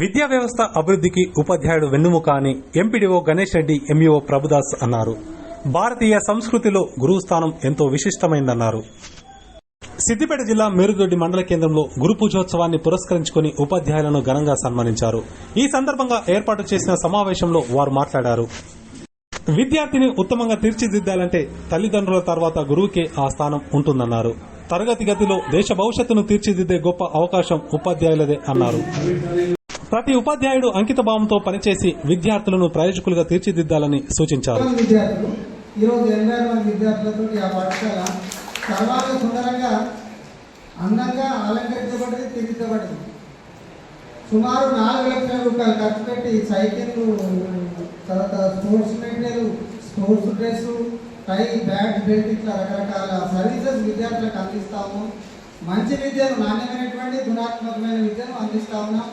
విద్యా వ్యవస్థ అభివృద్ధికి ఉపాధ్యాయుడు వెన్నుముక అని ఎంపీడీఓ గణేష్ రెడ్డి ఎంఈఓ ప్రభుదాస్ అన్నారు. భారతీయ సంస్కృతిలో గురువు స్థానం ఎంతో విశిష్టమైందన్నారు. సిద్దిపేట జిల్లా మేరుదొడ్డి మండల కేంద్రంలో గురు పూజోత్సవాన్ని పురస్కరించుకుని ఉపాధ్యాయులను ఘనంగా సన్మానించారు. ఈ సందర్భంగా ఏర్పాటు చేసిన సమావేశంలో వారు మాట్లాడారు. విద్యార్థిని ఉత్తమంగా తీర్చిదిద్దాలంటే తల్లిదండ్రుల తర్వాత గురువుకే ఆ స్థానం ఉంటుందన్నారు. తరగతి గదిలో దేశ భవిష్యత్తును తీర్చిదిద్దే గొప్ప అవకాశం ఉపాధ్యాయులదే అన్నారు. ప్రతి ఉపాధ్యాయుడు అంకిత భావంతో పనిచేసి విద్యార్థులను ప్రయోజకులుగా తీర్చిదిద్దాలని సూచించారు. విద్యార్థులు ఈరోజు ఎనభై మంది విద్యార్థులతో ఆ పాఠశాల సుందరంగా అందంగా అలంకరించబడింది తీర్చిదిద్దబడింది. సుమారు నాలుగు లక్షల రూపాయలు ఖర్చు పెట్టి సైకిళ్ళు తర్వాత sports material sports dress tie bat belt ఇట్లా రకరకాల సర్వీసెస్ విద్యార్థులకు అందిస్తాము మంచి విద్యను నాణ్యమైనటువంటి గుణాత్మకమైన విద్యను అందిస్తా ఉన్నాం.